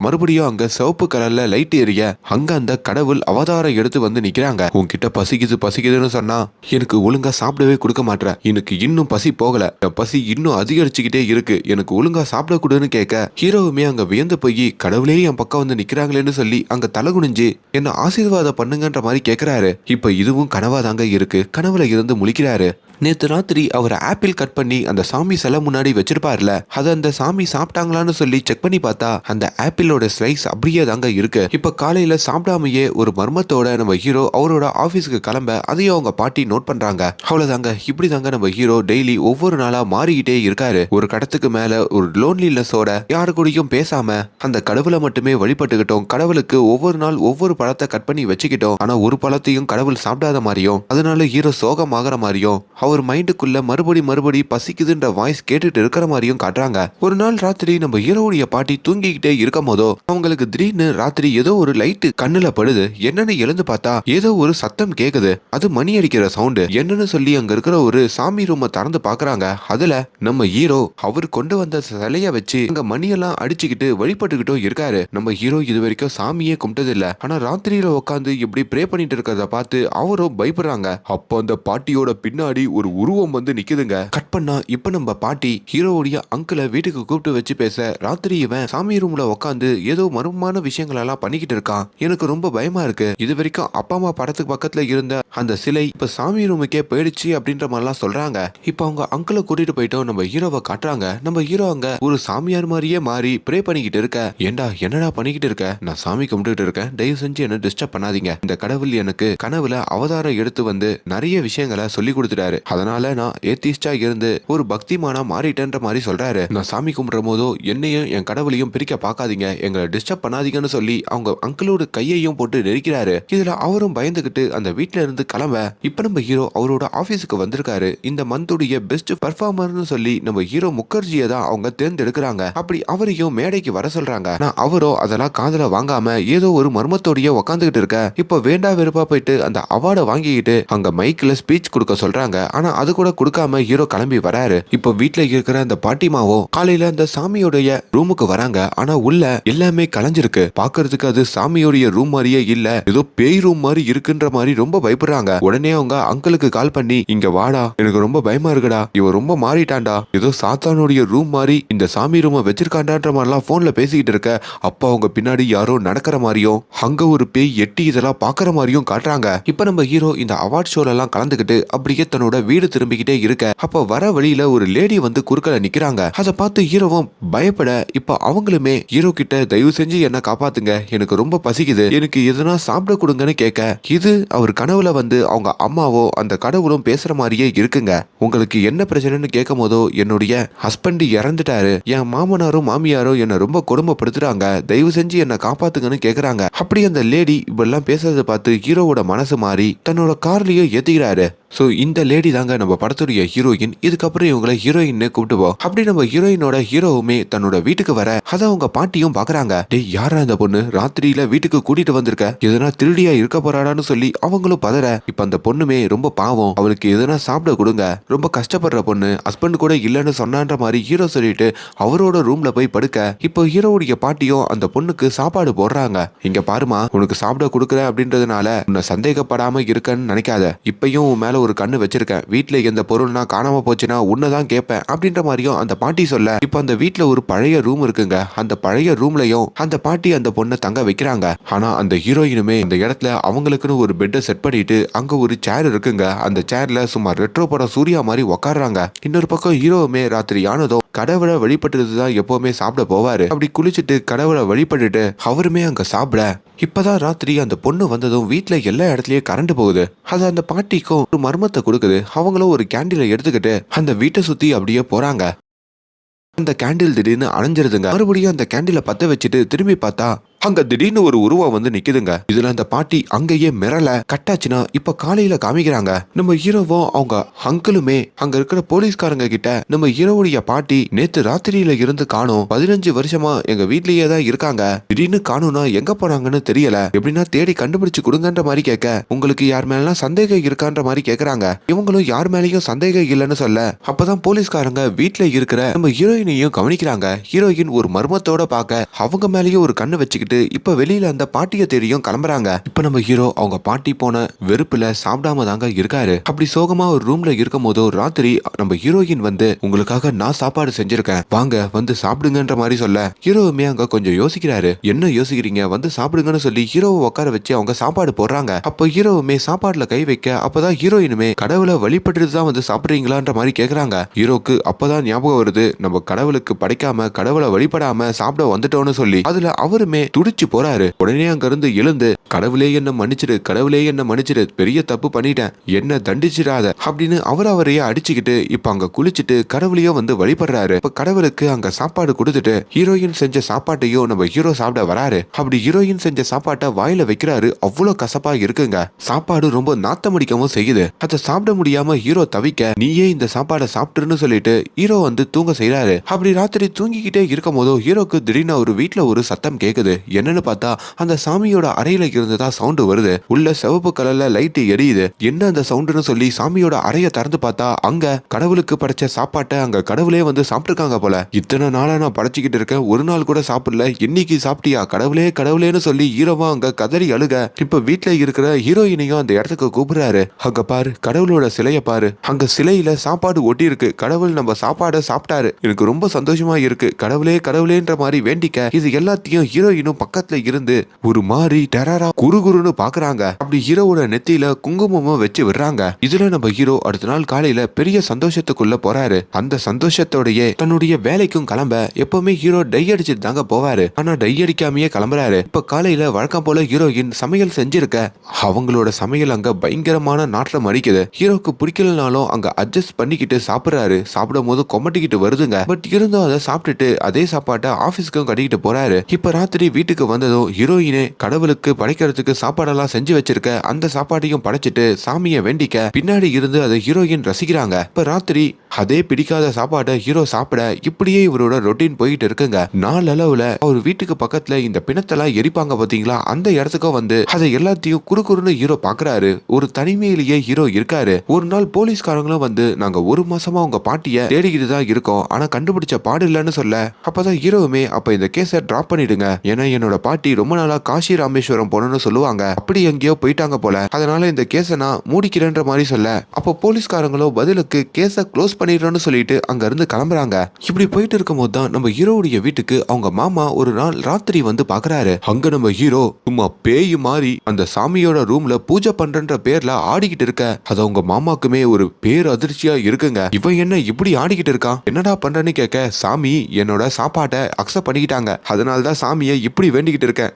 மறுபடியும் அங்க சிவப்பு கலர்ல லைட் எரிய அங்க அந்த கடவுள் அவதாரம் எடுத்து வந்து நிக்கிறாங்க. உன்கிட்ட பசிக்குது பசிக்குதுன்னு சொன்னா எனக்கு ஒழுங்கா சாப்பிடவே கொடுக்க மாட்ற. எனக்கு இன்னும் பசி போகல. பசி இன்னும் அதிகரிச்சுக்கிட்டே இருக்கு. எனக்கு ஒழுங்கா சாப்பிட கூடுன்னு கேட்க ஹீரோவுமே அங்க வியந்து போய் கடவுளே என் பக்கம் வந்து நிக்கிறாங்களேன்னு சொல்லி அங்க தலை குனிஞ்சு என்ன ஆசீர்வாதம் பண்ணுங்கன்ற மாதிரி கேக்குறாரு. இப்ப இதுவும் கனவா தாங்க இருக்கு. கனவுல இருந்து முழிக்கிறாரு. நேத்து ராத்திரி அவர் ஆப்பிள் கட் பண்ணி அந்த சாமி சிலை முன்னாடி வச்சிருப்பார்ல அதை அந்த சாமி சாப்பிட்டாங்களான்னு சொல்லி செக் பண்ணி பார்த்தா அந்த ஆப்பிள் ஆப்பிளோட ஸ்லைஸ் அப்படியே தாங்க இருக்கு. இப்ப காலையில சாப்பிடாமயே ஒரு மர்மத்தோட நம்ம ஹீரோ அவரோட ஆபீஸ்க்கு கிளம்ப அதையும் அவங்க பாட்டி நோட் பண்றாங்க. அவ்வளவுதாங்க. இப்படி தாங்க நம்ம ஹீரோ டெய்லி ஒவ்வொரு நாளா மாறிக்கிட்டே இருக்காரு. ஒரு கடத்துக்கு மேல ஒரு லோன்லினஸோட யாரு கூடயும் பேசாம அந்த கடவுளை மட்டுமே வழிபட்டுக்கிட்டோம். கடவுளுக்கு ஒவ்வொரு நாள் ஒவ்வொரு பழத்தை கட் பண்ணி வச்சுக்கிட்டோம். ஆனா ஒரு பழத்தையும் கடவுள் சாப்பிடாத மாதிரியும் அதனால ஹீரோ சோகம் ஆகிற மாதிரியும் அவர் மைண்டுக்குள்ள மறுபடி மறுபடி பசிக்குதுன்ற வாய்ஸ் கேட்டுட்டு இருக்கிற மாதிரியும் காட்டுறாங்க. ஒரு நாள் ராத்திரி நம்ம ஹீரோவுடைய பாட்டி தூங்கிக்கிட்டே இருக்கும் போது அவங்களுக்கு திடீர்னு ராத்திரி ஏதோ ஒரு லைட்டு கண்ணுல படுது. என்னன்னு எழுந்து பார்த்தா ஏதோ ஒரு சத்தம் கேக்குது. அது மணி அடிக்கிற சவுண்டு என்னன்னு சொல்லி அங்க இருக்கிற ஒரு சாமி ரூமை திறந்து பாக்குறாங்க. அதுல நம்ம ஹீரோ அவர் கொண்டு வந்த சிலைய வச்சு அங்க மணியெல்லாம் அடிச்சுக்கிட்டு வழிபட்டுக்கிட்டும் இருக்காரு. நம்ம ஹீரோ இது வரைக்கும் சாமியே கும்பிட்டது இல்ல ஆனா ராத்திரியில உட்காந்து இப்படி ப்ரே பண்ணிட்டு இருக்கிறத பார்த்து அவரும் பயப்படுறாங்க. அப்போ அந்த பாட்டியோட பின்னாடி ஒரு உருவம் வந்து நிக்குதுங்க. கட் பண்ணா இப்ப நம்ம பாட்டி ஹீரோவுடைய அங்கிளை வீட்டுக்கு கூப்பிட்டு வச்சு பேச ராத்திரி இவன் சாமி ரூம்ல உட்காந்து ஏதோ மர்மமான விஷயங்கள் எல்லாம் பண்ணிக்கிட்டு இருக்கான். எனக்கு ரொம்ப பயமா இருக்கு. இது வரைக்கும் அப்பா அம்மா படத்துக்கு பக்கத்துல இருந்த அந்த சிலை இப்ப சாமி ரூமுக்கே போயிடுச்சு அப்படின்ற மாதிரிலாம் சொல்றாங்க. இப்ப அவங்க அங்கிளை கூட்டிட்டு போயிட்டோம். நம்ம ஹீரோவை காட்டுறாங்க. நம்ம ஹீரோ அங்க ஒரு சாமியார் மாதிரியே மாறி ப்ரே பண்ணிக்கிட்டு இருக்க. ஏண்டா என்னடா பண்ணிக்கிட்டு இருக்க? நான் சாமி கும்பிட்டுட்டு இருக்கேன். தயவு செஞ்சு என்ன டிஸ்டர்ப் பண்ணாதீங்க. இந்த கடவுள் எனக்கு கனவுல அவதாரம் எடுத்து வந்து நிறைய விஷயங்களை சொல்லி கொடுத்துட்டாரு. அதனால நான் ஏத்திஸ்டா இருந்து ஒரு பக்திமானா மாறிட்டேன்ற மாதிரி சொல்றாரு. நான் சாமி கும்பிடுற போதோ என்னையும் என் கடவுளையும் பிரிக்க பார்க்காதீங்க. எங்களை டிஸ்டர்ப் பண்ணாதீங்கன்னு சொல்லி அவங்க அங்கிளோட கையையும் போட்டு நெரிக்கிறாரு. இதுல அவரும் பயந்துகிட்டு அந்த வீட்ல இருந்து கிளம்ப இப்ப நம்ம ஹீரோ அவரோட ஆபீஸுக்கு வந்திருக்காரு. இந்த மந்தோடைய பெஸ்ட் பர்ஃபார்மர்னு சொல்லி நம்ம ஹீரோ முகர்ஜியை தான் அவங்க தேர்ந்தெடுக்கிறாங்க. அப்படி அவரையும் மேடைக்கு வர சொல்றாங்க. நான் அவரோ அதெல்லாம் காதல வாங்காம ஏதோ ஒரு மர்மத்தோடய உக்காந்துகிட்டு இருக்க இப்போ வேண்டா வெறுப்பா போயிட்டு அந்த அவார்டை வாங்கிக்கிட்டு அங்க மைக்ல ஸ்பீச் கொடுக்க சொல்றாங்க. ஆனா அது கூட கொடுக்காம ஹீரோ கிளம்பி வராரு. இப்போ வீட்டுல இருக்கிற அந்த பாட்டிமாவோ காலையில அந்த சாமியோடைய ரூமுக்கு வராங்க. ஆனா உள்ள எல்லாமே கலைஞ்சிருக்கு. பாக்குறதுக்கு அது சாமியோடைய ரூம் மாதிரியே இல்ல. ஏதோ பேய் ரூம் மாதிரி இருக்குன்ற மாதிரி ரொம்ப பயப்படுறாங்க. உடனே அவங்க அங்கிளுக்கு கால் பண்ணி இங்க வாடா. எனக்கு ரொம்ப பயமா இருக்குடா. இவன் ரொம்ப மாறிட்டான்டா. ஏதோ சாத்தானுடைய ரூம் மாதிரி இந்த சாமி ரூமை வச்சிருக்காண்டான்ற மாதிரிலாம் போன்ல பேசிக்கிட்டு இருக்க. அப்ப அவங்க பின்னாடி யாரோ நடக்கிற மாதிரியும் அங்க ஒரு பேய் எட்டி இதெல்லாம் பாக்குற மாதிரியும் காட்டுறாங்க. இப்ப நம்ம ஹீரோ இந்த அவார்ட் ஷோல எல்லாம் கலந்துகிட்டு அப்படியே தன்னோட வீடு திரும்பிக்கிட்டே இருக்க. அப்ப வர வழியில ஒரு லேடி வந்து குறுக்கல நிக்கிறாங்க. அதை பார்த்து ஹீரோவும் பயப்பட இப்ப அவங்களுமே ஹீரோ கிட்ட கிட்ட தயவு செஞ்சு என்ன காப்பாத்துங்க. எனக்கு ரொம்ப பசிக்குது. எனக்கு எதுனா சாப்பிட கொடுங்கன்னு கேட்க இது அவர் கனவுல வந்து அவங்க அம்மாவோ அந்த கடவுளும் பேசுற மாதிரியே இருக்குங்க. உங்களுக்கு என்ன பிரச்சனைன்னு கேட்கும் போதோ என்னுடைய ஹஸ்பண்ட் இறந்துட்டாரு. என் மாமனாரும் மாமியாரும் என்ன ரொம்ப கொடுமைப்படுத்துறாங்க. தயவு செஞ்சு என்ன காப்பாத்துங்கன்னு கேக்குறாங்க. அப்படி அந்த லேடி இப்பெல்லாம் பேசுறதை பார்த்து ஹீரோவோட மனசு மாறி தன்னோட கார்லயே ஏத்திக்கிறாரு. ஸோ இந்த லேடி தாங்க நம்ம படத்துடைய ஹீரோயின் இதுக்கப்புறம் இவங்களை ஹீரோயின்னு கூப்பிட்டுவோம் அப்படி நம்ம ஹீரோயினோட ஹீரோவுமே தன்னோட வீட்டுக்கு வர அதை அவங்க பாட்டியும் பாக்குறாங்க. டேய் யாரா இந்த பொண்ணு? ராத்திரியில வீட்டுக்கு கூட்டிட்டு வந்திருக்க. எதனா திருடியா இருக்க போறாடான்னு சொல்லி அவங்களும் பதற. இப்ப அந்த பொண்ணுமே ரொம்ப பாவம். அவளுக்கு எதனா சாப்பிட கொடுங்க. ரொம்ப கஷ்டப்படுற பொண்ணு ஹஸ்பண்ட் கூட இல்லைன்னு சொன்னான்ற மாதிரி ஹீரோ சொல்லிட்டு அவரோட ரூம்ல போய் படுக்க. இப்போ ஹீரோவுடைய பாட்டியும் அந்த பொண்ணுக்கு சாப்பாடு போடுறாங்க. இங்க பாருமா உனக்கு சாப்பிட கொடுக்குறேன் அப்படின்றதுனால உன்னை சந்தேகப்படாம இருக்கன்னு நினைக்காத. இப்பயும் உன் மேலே ஒரு கண்ணு வச்சிருக்கேன். வீட்ல எந்த பொருள்னா காணாம போச்சுன்னா உன்னதான் கேட்பேன். அப்படின்ற மாதிரியும் அந்த பாட்டி சொல்ல இப்போ அந்த வீட்டில் ஒரு பழைய ரூம் இருக்குங்க. அந்த பழைய ரூம்லையும் அந்த பாட்டி அந்த பொண்ணை தங்க வைக்கிறாங்க. ஆனா அந்த ஹீரோயினுமே அந்த இடத்துல அவங்களுக்குன்னு ஒரு பெட்டை செட் பண்ணிட்டு அங்க ஒரு சேர் இருக்குங்க. அந்த சேர்ல சும்மா ரெட்ரோ படம் சூர்யா மாதிரி உக்காடுறாங்க இன்னொரு பக்கம் ஹீரோவுமே ராத்திரி ஆனதும் கடவுளை வழிபட்டுறது தான் எப்பவுமே சாப்பிட போவாரு. அப்படி குளிச்சுட்டு கடவுளை வழிபட்டுட்டு அவருமே அங்க சாப்பிட. இப்பதான் ராத்திரி அந்த பொண்ணு வந்ததும் வீட்டில் எல்லா இடத்துலயும் கரண்ட் போகுது. அது அந்த பாட்டிக்கும் ஒரு மர்மத்தை கொடுக்குது. அவங்களும் ஒரு கேண்டிலை எடுத்துக்கிட்டு அந்த வீட்டை சுத்தி அப்படியே போறாங்க. அந்த கேண்டில் திடீர்னு அணைஞ்சிருதுங்க. மறுபடியும் அந்த கேண்டிலை பத்த வச்சுட்டு திரும்பி பார்த்தா அங்க திடீர்னு ஒரு உருவம் வந்து நிக்குதுங்க. இதுல அந்த பாட்டி அங்கேயே மிரல கட்டாச்சுன்னா இப்ப காலையில காமிக்கிறாங்க. நம்ம ஹீரோவும் அவங்க அங்கிளுமே அங்க இருக்கிற போலீஸ்காரங்க கிட்ட நம்ம ஹீரோவுடைய பாட்டி நேத்து ராத்திரியில இருந்து காணும். பதினஞ்சு வருஷமா எங்க வீட்லயே தான் இருக்காங்க. திடீர்னு காணும்னா எங்க போனாங்கன்னு தெரியல. எப்படின்னா தேடி கண்டுபிடிச்சு கொடுங்கன்ற மாதிரி கேட்க உங்களுக்கு யார் மேலாம் சந்தேகம் இருக்கான்ற மாதிரி கேக்குறாங்க. இவங்களும் யார் மேலயும் சந்தேகம் இல்லைன்னு சொல்ல. அப்பதான் போலீஸ்காரங்க வீட்டுல இருக்கிற நம்ம ஹீரோயினையும் கவனிக்கிறாங்க. ஹீரோயின் ஒரு மர்மத்தோட பார்க்க அவங்க மேலேயும் ஒரு கண்ணு வச்சுக்கிட்டு இப்போ வெளியில அந்த பாட்டியை தேடியும் கிளம்புறாங்க. இப்போ நம்ம ஹீரோ அவங்க பாட்டி போன வெறுப்புல சாப்பிடாம தாங்க இருக்காரு. அப்படி சோகமா ஒரு ரூம்ல இருக்கும் போதோ ராத்திரி நம்ம ஹீரோயின் வந்து உங்களுக்காக நான் சாப்பாடு செஞ்சிருக்கேன். வாங்க வந்து சாப்பிடுங்கன்ற மாதிரி சொல்ல ஹீரோவுமே அங்க கொஞ்சம் யோசிக்கிறாரு. என்ன யோசிக்கிறீங்க? வந்து சாப்பிடுங்கன்னு சொல்லி ஹீரோவை உட்கார வச்சு அவங்க சாப்பாடு போடுறாங்க. அப்போ ஹீரோவுமே சாப்பாடுல கை வைக்க அப்பதான் ஹீரோயினுமே கடவுளை வழிபட்டுட்டு தான் வந்து சாப்பிடுறீங்களான்ற மாதிரி கேக்குறாங்க. ஹீரோக்கு அப்பதான் ஞாபகம் வருது நம்ம கடவுளுக்கு படைக்காம கடவுளை வழிபடாம சாப்பிட வந்துட்டோம்னு சொல்லி. அதுல அவருமே துடிச்சு போறாரு. உடனே அங்க இருந்து எழுந்து கடவுளே என்ன மன்னிச்சிடு கடவுளே என்ன மன்னிச்சிடு பெரிய தப்பு பண்ணிட்டேன் என்ன தண்டிச்சிடாத அப்படின்னு அவர் அவரையே அடிச்சுக்கிட்டு இப்ப அங்க குளிச்சுட்டு கடவுளையோ வந்து வழிபடுறாரு. இப்ப கடவுளுக்கு அங்க சாப்பாடு கொடுத்துட்டு ஹீரோயின் செஞ்ச சாப்பாட்டையும் நம்ம ஹீரோ சாப்பிட வராரு. அப்படி ஹீரோயின் செஞ்ச சாப்பாட்டை வாயில வைக்கிறாரு அவ்வளவு கசப்பா இருக்குங்க. சாப்பாடு ரொம்ப நாத்தம் அடிக்கவும் செய்யுது. அதை சாப்பிட முடியாம ஹீரோ தவிக்க நீயே இந்த சாப்பாடை சாப்பிட்டுருன்னு சொல்லிட்டு ஹீரோ வந்து தூங்க செய்யறாரு அப்படி ராத்திரி தூங்கிக்கிட்டே இருக்கும் போதோ ஹீரோக்கு திடீர்னு ஒரு வீட்டுல ஒரு சத்தம் கேக்குது. என்னன்னு பார்த்தா அந்த சாமியோட அறையில இருந்துதான் சவுண்டு வருது. உள்ள சிவப்பு கலர்ல லைட் எரியுது. என்ன அந்த சவுண்டுன்னு சொல்லி சாமியோட அறைய திறந்து பார்த்தா அங்க கடவுளுக்கு படைச்ச சாப்பாட்டை அங்க கடவுளே வந்து சாப்பிட்டுருக்காங்க போல. இத்தனை நாளா நான் படைச்சிக்கிட்டு இருக்கேன். ஒரு நாள் கூட சாப்பிடல. இன்னைக்கு சாப்பிட்டியா? கடவுளே கடவுளேன்னு சொல்லி ஹீரோவா அங்க கதறி அழுக. இப்ப வீட்டுல இருக்கிற ஹீரோயினையும் அந்த இடத்துக்கு கூப்பிடுறாரு. அங்க பாரு கடவுளோட சிலைய பாரு. அங்க சிலையில சாப்பாடு ஒட்டி இருக்கு. கடவுள் நம்ம சாப்பாடை சாப்பிட்டாரு. எனக்கு ரொம்ப சந்தோஷமா இருக்கு. கடவுளே கடவுளேன்ற மாதிரி வேண்டிக்க. இது எல்லாத்தையும் ஹீரோயினும் பக்கத்துல இருந்து ஒரு மாதிரி டெரரா குறுகுறுன்னு பாக்குறாங்க அப்படி ஹீரோவோட நெத்தியில குங்குமமும் வச்சு விடுறாங்க. இதுல நம்ம ஹீரோ அடுத்த நாள் காலையில பெரிய சந்தோஷத்துக்குள்ள போறாரு. அந்த சந்தோஷத்தோடயே தன்னுடைய வேலைக்கும் கிளம்ப எப்பவுமே ஹீரோ டை அடிச்சுட்டு தாங்க போவாரு. ஆனா டை அடிக்காமயே கிளம்புறாரு. இப்ப காலையில வழக்கம் போல ஹீரோயின் சமையல் செஞ்சிருக்க. அவங்களோட சமையல் அங்க பயங்கரமான நாற்றம் அடிக்குது. ஹீரோக்கு பிடிக்கலனாலும் அங்க அட்ஜஸ்ட் பண்ணிக்கிட்டு சாப்பிடுறாரு. சாப்பிடும் போது கொமட்டிக்கிட்டு வருதுங்க. பட் இருந்தும் அதை சாப்பிட்டுட்டு அதே சாப்பாட்டை ஆபீஸ்க்கும் கட்டிக்கிட்டு போறாரு. இப்ப ராத்திரி வீட்டுக்கு வந்ததும் ஹீரோயினே கடவுளுக்கு சமைக்கிறதுக்கு சாப்பாடெல்லாம் செஞ்சு வச்சிருக்க. அந்த சாப்பாட்டையும் படைச்சிட்டு சாமியை வேண்டிக்க. பின்னாடி இருந்து அதை ஹீரோயின் ரசிக்கிறாங்க. இப்ப ராத்திரி அதே பிடிக்காத சாப்பாட்டை ஹீரோ சாப்பிட இப்படியே இவரோட ரொட்டீன் போயிட்டு இருக்குங்க. நாளளவுல அவர் வீட்டுக்கு பக்கத்துல இந்த பிணத்தெல்லாம் எரிப்பாங்க பாத்தீங்களா? அந்த இடத்துக்கும் வந்து அதை எல்லாத்தையும் குறுகுறுன்னு ஹீரோ பாக்குறாரு. ஒரு தனிமையிலேயே ஹீரோ இருக்காரு. ஒரு நாள் போலீஸ்காரங்களும் வந்து நாங்க ஒரு மாசமா உங்க பாட்டிய தேடிக்கிட்டு தான் இருக்கோம். ஆனா கண்டுபிடிச்ச பாடு இல்லைன்னு சொல்ல. அப்பதான் ஹீரோவுமே அப்ப இந்த கேஸை டிராப் பண்ணிடுங்க. ஏன்னா என்னோட பாட்டி ரொம்ப நாளா காசி ராமேஸ்வரம் பண்ணணும்னு சொல்லுவாங்க. அப்படி எங்கேயோ போயிட்டாங்க போல. அதனால இந்த கேஸை நான் மூடிக்கிறேன்ற மாதிரி சொல்ல அப்போ போலீஸ்காரங்களோ பதிலுக்கு கேஸை க்ளோஸ் பண்ணிடுறோம்னு சொல்லிட்டு அங்க இருந்து கிளம்புறாங்க. இப்படி போயிட்டு இருக்கும்போது தான் நம்ம ஹீரோவுடைய வீட்டுக்கு அவங்க மாமா ஒரு நாள் ராத்திரி வந்து பாக்குறாரு அங்க நம்ம ஹீரோ சும்மா பேய் மாதிரி அந்த சாமியோட ரூம்ல பூஜை பண்றன்ற பேர்ல ஆடிக்கிட்டு இருக்க. அது அவங்க மாமாக்குமே ஒரு பேர் அதிர்ச்சியா இருக்குங்க. இவன் என்ன இப்படி ஆடிக்கிட்டு இருக்கான்? என்னடா பண்றேன்னு கேட்க சாமி என்னோட சாப்பாட்டை அக்செப்ட் பண்ணிக்கிட்டாங்க. அதனால தான் சாமியை இப்படி வேண்டிக்கிட்டு இருக்கேன்.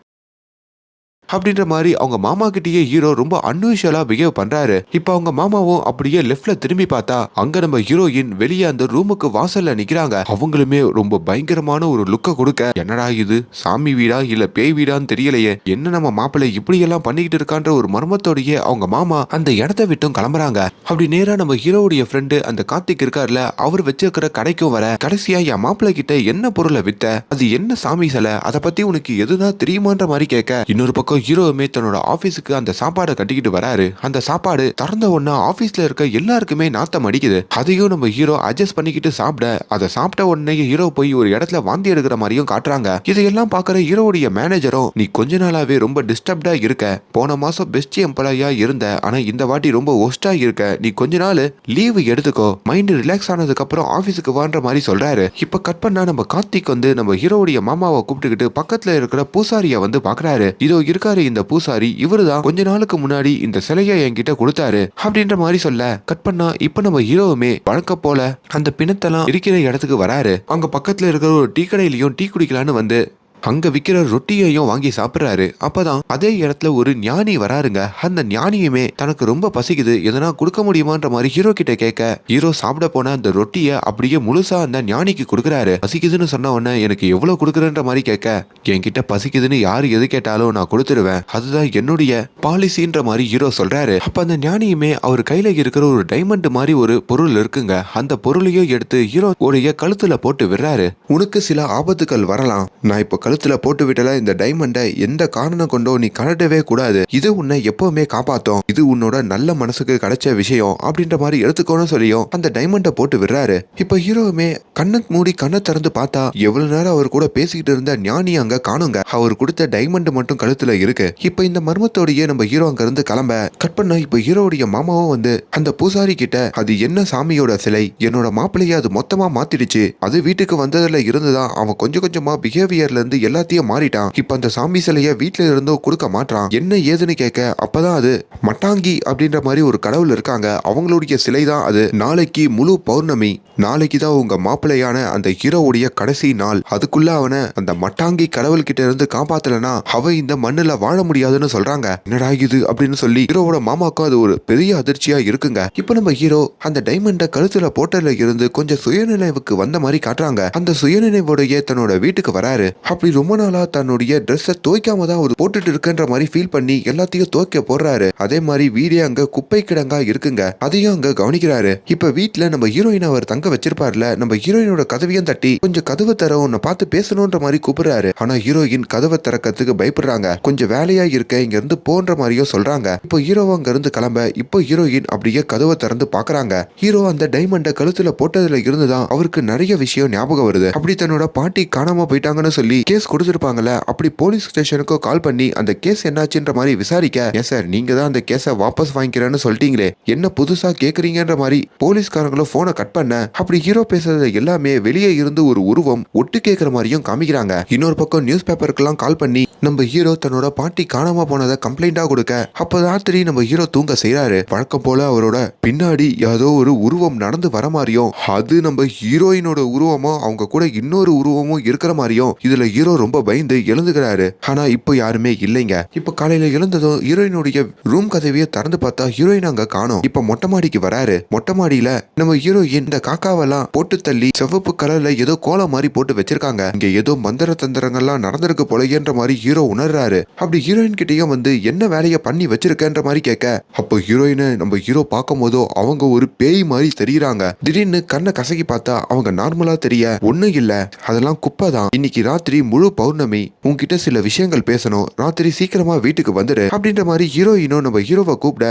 அப்படின்ற மாதிரி அவங்க மாமா கிட்டயே ஹீரோ ரொம்ப அன்யூஷுவலா பிஹேவ் பண்றாரு. இப்ப அவங்க மாமாவும் அப்படியே லெஃப்ட்ல திரும்பி பார்த்தா அங்க நம்ம ஹீரோயின் வெளியே அந்த ரூமுக்கு வாசல்ல நிக்கிறாங்க. அவங்களுமே ரொம்ப பயங்கரமான ஒரு லுக்க கொடுக்க என்னடா இது? சாமி வீடா? இல்ல பேய் வீடான்னு தெரியலையே. என்ன நம்ம மாப்பிள்ளை இப்படி எல்லாம் பண்ணிக்கிட்டு இருக்கான்ற ஒரு மர்மத்தோடயே அவங்க மாமா அந்த இடத்த விட்டும் கிளம்புறாங்க. அப்படி நேரா நம்ம ஹீரோவுடைய ஃப்ரெண்டு அந்த கார்த்திக் இருக்கார்ல அவர் வச்சிருக்கிற கடைக்கும் வர கடைசியா என் மாப்பிள்ளை கிட்ட என்ன பொருளை வித்த அது என்ன சாமி சிலை அதை பத்தி உனக்கு எதுதான் தெரியுமான்ற மாதிரி கேட்க இன்னொரு பக்கம் ஹீரோவுமே தன்னோட ஆபீஸுக்கு அந்த சாப்பாடை கட்டிக்கிட்டு வராரு. அந்த சாப்பாடு திறந்த உடனே ஆபீஸ்ல இருக்க எல்லாருக்குமே நாத்தம் அடிக்குது. அதையும் நம்ம ஹீரோ அட்ஜஸ்ட் பண்ணிக்கிட்டு சாப்பிட அதை சாப்பிட்ட உடனே ஹீரோ போய் ஒரு இடத்துல வாந்தி எடுக்கிற மாதிரியும் காட்டுறாங்க. இதையெல்லாம் பார்க்குற ஹீரோவுடைய மேனேஜரும் நீ கொஞ்ச நாளாவே ரொம்ப டிஸ்டர்ப்டா இருக்க. போன மாசம் பெஸ்ட் எம்ப்ளாயா இருந்த. ஆனா இந்த வாட்டி ரொம்ப ஒஸ்டா இருக்க. நீ கொஞ்ச நாள் லீவு எடுத்துக்கோ. மைண்ட் ரிலாக்ஸ் ஆனதுக்கு அப்புறம் ஆபீஸுக்கு வான்ற மாதிரி சொல்றாரு. இப்ப கட் பண்ணா நம்ம கார்த்திக் வந்து நம்ம ஹீரோவுடைய மாமாவை கூப்பிட்டுக்கிட்டு பக்கத்துல இருக்கிற பூசாரியை வந்து பாக்குறாரு இதோ இருக்காரு இந்த பூசாரி இவருதான் கொஞ்ச நாளுக்கு முன்னாடி இந்த சிலையை என்கிட்ட கொடுத்தாரு. அப்படின்ற மாதிரி சொல்ல கட் பண்ணா இப்ப நம்ம ஹீரோவுமே வழக்க போல அந்த பிணத்தெல்லாம் இருக்கிற இடத்துக்கு வராரு. அங்க பக்கத்துல இருக்கிற ஒரு டீ கடையிலயும் டீ குடிக்கலான்னு வந்து அங்க விக்கிற ரொட்டியையும் வாங்கி சாப்பிடுறாரு. அப்பதான் அதே இடத்துல ஒரு ஞானி வராருங்க. அந்த ஞானியுமே தனக்கு ரொம்ப பசிக்குது. எதனா கொடுக்க முடியுமான்ற மாதிரி ஹீரோ கிட்ட கேட்க ஹீரோ சாப்பிட போன அந்த ரொட்டியை அப்படியே முழுசா அந்த ஞானிக்கு கொடுக்குறாரு. பசிக்குதுன்னு சொன்ன உடனே எனக்கு எவ்வளவு கொடுக்குறன்ற மாதிரி கேட்க என்கிட்ட பசிக்குதுன்னு யாரு எது கேட்டாலும் நான் கொடுத்துருவேன். அதுதான் என்னுடைய பாலிசின்ற மாதிரி ஹீரோ சொல்றாரு. அப்ப அந்த ஞானியுமே அவர் கையில இருக்கிற ஒரு டைமண்ட் மாதிரி ஒரு பொருள் இருக்குங்க. அந்த பொருளையும் எடுத்து ஹீரோ உடைய கழுத்துல போட்டு விடுறாரு. உனக்கு சில ஆபத்துகள் வரலாம். நான் இப்ப கழுத்துல போட்டு விட்டல இந்த டைமண்டை எந்த காரணம் கொண்டோ நீ கழட்டவே கூடாது. இது உன்னை எப்பவுமே காப்பாத்தும். இது உன்னோட நல்ல மனசுக்கு கிடைச்ச விஷயம் அப்படின்ற மாதிரி எடுத்துக்கோன்னு சொல்லியும் அந்த டைமண்டை போட்டு விடுறாரு. இப்ப ஹீரோவுமே கண்ணை மூடி கண்ணை திறந்து பார்த்தா எவ்வளவு நேரம் அவர் கூட பேசிக்கிட்டு இருந்த ஞானி அங்க காணுங்க. அவர் கொடுத்த டைமண்ட் மட்டும் கழுத்துல இருக்கு. இப்ப இந்த மர்மத்தோடயே நம்ம ஹீரோ அங்க இருந்து கிளம்ப. கட் பண்ண இப்ப ஹீரோடைய மாமாவும் வந்து அந்த பூசாரி கிட்ட அது என்ன சாமியோட சிலை? என்னோட மாப்பிள்ளைய அது மொத்தமா மாத்திடுச்சு. அது வீட்டுக்கு வந்ததுல இருந்துதான் அவன் கொஞ்சம் கொஞ்சமா பிஹேவியர்ல இருந்து எல்லாத்தையும் மாறிட்டான். இப்ப அந்த சாமி சிலைய வீட்டுல இருந்தோ கொடுக்க மாட்டான் என்ன ஏதுன்னு கேட்க அப்பதான் அது மட்டாங்கி அப்படின்ற மாதிரி ஒரு கடவுள் இருக்காங்க. அவங்களுடைய சிலை தான் அது. நாளைக்கு முழு பௌர்ணமி. நாளைக்கு தான் உங்க மாப்பிள்ளையான அந்த ஹீரோவுடைய கடைசி நாள். அதுக்குள்ள அவனை அந்த மட்டாங்கி கடவுள் கிட்ட இருந்து காப்பாத்தலனா அவன் இந்த மண்ணுல வாழ முடியாதுன்னு சொல்றாங்க. என்னடா இது அப்படின்னு சொல்லி ஹீரோவோட மாமாக்கும் அது ஒரு பெரிய அதிர்ச்சியா இருக்குங்க. இப்போ நம்ம ஹீரோ அந்த டைமண்ட கழுத்துல போட்டதுல இருந்து கொஞ்சம் சுயநினைவுக்கு வந்த மாதிரி காட்டுறாங்க. அந்த சுயநினைவுடைய தன்னோட வீட்டுக்கு வராரு. அப்படி ரொம்ப நாளா தன்னுடைய ட்ரெஸ்ஸை துவைக்காம தான் அவர் போட்டுட்டு இருக்குன்ற மாதிரி ஃபீல் பண்ணி எல்லாத்தையும் துவைக்க போடுறாரு. அதே மாதிரி வீடே அங்க குப்பை கிடங்கா இருக்குங்க. அதையும் அங்க கவனிக்கிறாரு. இப்ப வீட்டுல நம்ம ஹீரோயின் அவர் தங்க வச்சிருப்பார்ல நம்ம ஹீரோயினோட கதவையும் தட்டி கொஞ்சம் கதவை தர உன்னை பார்த்து பேசணுன்ற மாதிரி கூப்பிடுறாரு. ஆனா ஹீரோயின் கதவை திறக்கிறதுக்கு பயப்படுறாங்க. கொஞ்சம் வேலையா இருக்க இங்க இருந்து போன்ற மாதிரியும் சொல்றாங்க. இப்போ ஹீரோ அங்க இருந்து கிளம்ப இப்போ ஹீரோயின் அப்படியே கதவை திறந்து பாக்குறாங்க. ஹீரோ அந்த டைமண்டை கழுத்துல போட்டதுல இருந்துதான் அவருக்கு நிறைய விஷயம் ஞாபகம் வருது. அப்படி தன்னோட பாட்டி காணாம போயிட்டாங்கன்னு சொல்லி கேஸ் கொடுத்துருப்பாங்கல்ல அப்படி போலீஸ் ஸ்டேஷனுக்கு கால் பண்ணி அந்த கேஸ் என்னாச்சுன்ற மாதிரி விசாரிக்க ஏன் சார் நீங்க தான் அந்த கேஸை வாபஸ் வாங்கிக்கிறேன்னு சொல்லிட்டீங்களே என்ன புதுசா கேக்குறீங்கன்ற மாதிரி போலீஸ்காரங்களும் போனை கட் பண்ண அப்படி ஹீரோ பேசுறது எல்லாமே வெளியே இருந்து ஒரு உருவம் ஒட்டு கேட்கிற மாதிரியும் காமிக்கிறாங்க. இன்னொரு பக்கம் நியூஸ் பேப்பருக்கெல்லாம் கால் பண்ணி நம்ம ஹீரோ தன்னோட பாட்டி காணாம போனதை கம்ப்ளைண்டா கொடுக்க. அப்ப ராத்திரி நம்ம ஹீரோ தூங்க செய்யறாரு வழக்கம் போல அவரோட பின்னாடி ஏதோ ஒரு உருவம் நடந்து வர மாதிரியும் அது நம்ம ஹீரோயினோட உருவமும் அவங்க கூட இன்னொரு உருவமும் இருக்கிற மாதிரியும் இதுல ஹீரோ ரொம்ப பயந்து எழுந்துகிறாரு. ஆனா இப்போ யாருமே இல்லைங்க. இப்போ காலையில எழுந்ததும் ஹீரோயினுடைய ரூம் கதவியை திறந்து பார்த்தா ஹீரோயின் அங்க காணும். இப்ப மொட்டை மாடிக்கு வராரு. மொட்டை மாடியில நம்ம ஹீரோயின் இந்த காக்காவெல்லாம் போட்டு தள்ளி செவப்பு கலர்ல ஏதோ கோலம் மாதிரி போட்டு வச்சிருக்காங்க. இங்க ஏதோ மந்திர தந்திரங்கள்லாம் நடந்திருக்கு போலயேன்ற மாதிரி ஹீரோ உணர்றாரு. அப்படி ஹீரோயின் கிட்டயும் வந்து என்ன வேலையை பண்ணி வச்சிருக்கன்ற மாதிரி கேட்க. அப்போ ஹீரோயினை நம்ம ஹீரோ பார்க்கும் போதோ அவங்க ஒரு பேய் மாதிரி தெரியுறாங்க. திடீர்னு கண்ணை கசக்கி பார்த்தா அவங்க நார்மலா தெரிய ஒண்ணும் இல்ல. அதெல்லாம் குப்பை தான். இன்னைக்கு ராத்திரி முழு பௌர்ணமி உன்கிட்ட சில விஷயங்கள் பேசணும். ராத்திரி சீக்கிரமா வீட்டுக்கு வந்துடு அப்படின்ற மாதிரி ஹீரோயினும் நம்ம ஹீரோவை கூப்பிட